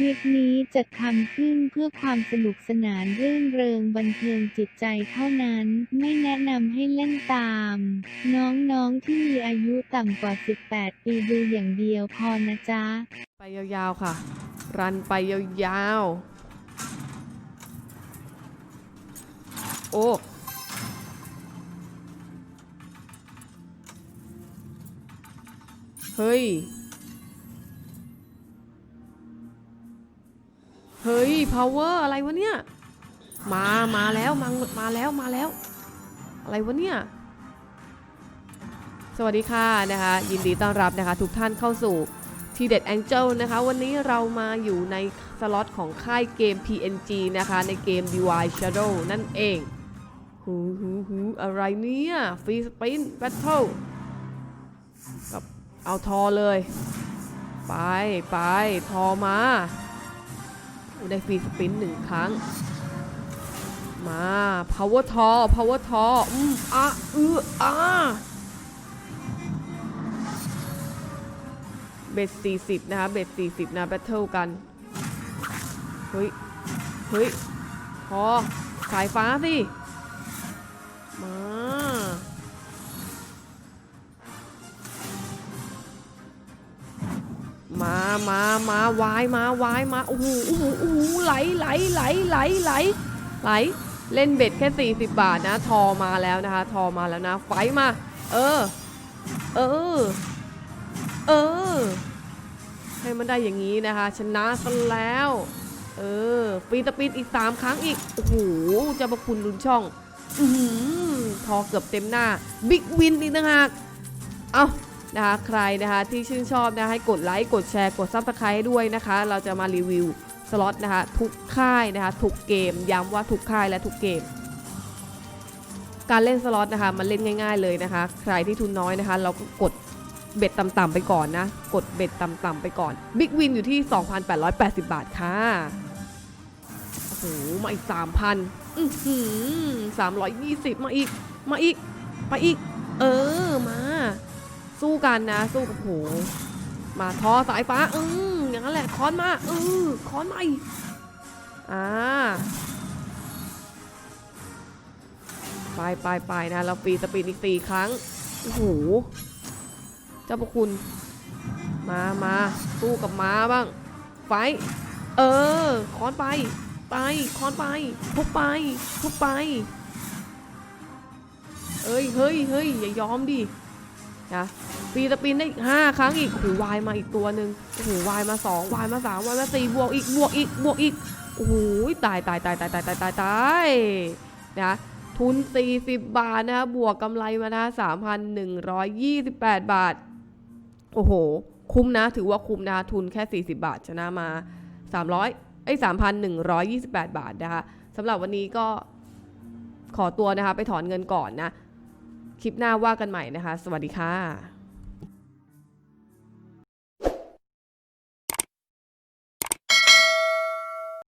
คลิปนี้จะทำขึ้นเพื่อความสนุกสนานรื่นเริงบันเทิงจิตใจเท่านั้น ไม่แนะนำให้เล่นตาม น้องๆที่มีอายุต่ำกว่า 18 ปีดูอย่างเดียวพอนะจ๊ะ ไปยาวๆค่ะ รันไปยาวๆ โอ้เฮ้ย ฮ้ย power อะไรวะเนี่ย มา มาแล้วมามาแล้วมาแล้ว อะไรวะเนี่ย สวัสดีค่ะนะคะ ยินดีต้อนรับนะคะ ทุกท่านเข้าสู่ทีเด็ดแองเจิลนะคะ วันนี้เรามาอยู่ในสล็อตของค่ายเกม PNG นะคะ ในเกม Divine Shadow นั่นเอง หูหูหูอะไรเนี่ยฟรีสปินแบทเทิลกับเอาทอเลย ไปไปทอมา ได้ฟรีสปินหนึ่งครั้ง มา power ทอ power ทออืมอะอืออะเบส40 นะคะ เบส40 นะ แบทเทิลกัน เฮ้ย เฮ้ย พอ สายฟ้าสิ มา มามา มาวายมาวายมาโอ้โหโอ้โหโอ้โหไหลไหลไหลไหลไหลไหลเล่นเบ็ดแค่ 40 บาทนะ ทอมาแล้วนะคะ ทอมาแล้วนะ ไฟมา เออ เออ เออ ให้มันได้อย่างนี้นะคะ ชนะซะแล้ว เออ ปีตะปีอีก 3 ครั้งอีก โอ้โหเจะประคุณลุนช่อง อือทอเกือบเต็มหน้า บิ๊กวินอีกต่างหากเอา นะคะใครนะคะที่ชื่นชอบนะให้กดไลค์กดแชร์กดซับสไครต์ด้วยนะคะ เราจะมารีวิวสล็อตนะคะทุกค่ายนะคะทุกเกม ย้ำว่าทุกค่ายและทุกเกม การเล่นสล็อตนะคะมันเล่นง่าย ๆเลยนะคะ ใครที่ทุนน้อยนะคะ เราก็กดเบ็ดต่ำๆไปก่อนนะ กดเบ็ดต่ำๆไปก่อนบิ๊กวินอยู่ที่ 2,880 บาทค่ะโอ้โหมาอีก 3,000อื้อหือ320 มาอีกมาอีกไปอีก เออมา สู้กันนะ สู้กับโหมาทอสายฟ้าอืมอย่างนั้นแหละค้อนมาอือค้อนมาอีอ่าไปไปไปนะเราปีสปีดอีกสี่ครั้งโอ้โหเจ้าพระคุณ มามาสู้กับม้าบ้างไฟเออค้อนไป ไปค้อนไปทุบไปทุบไป เอ้ยเฮ้ยเฮ้ยอย่ายอมดิ นะปีตะปีนได้อีกห้าครั้งอีกโอ้โหวายมาอีกตัวหนึ่งโอ้โหวายมาสองวายมาสามวายมาสี่บวกอีกบวกอีกบวกอีกโอ้โหตายตายตายตายตายตายตายตายนะทุน 40 บาทนะคะบวกกำไรมานะ3,128 บาท โอ้โห คุ้มนะ ถือว่าคุ้มนะคะทุนแค่ 40 บาท ชนะมา 300ไอ้3,128 บาทนะคะสำหรับวันนี้ก็ขอตัวนะคะ ไปถอนเงินก่อนนะ คลิปหน้าว่ากันใหม่นะคะ สวัสดีค่ะ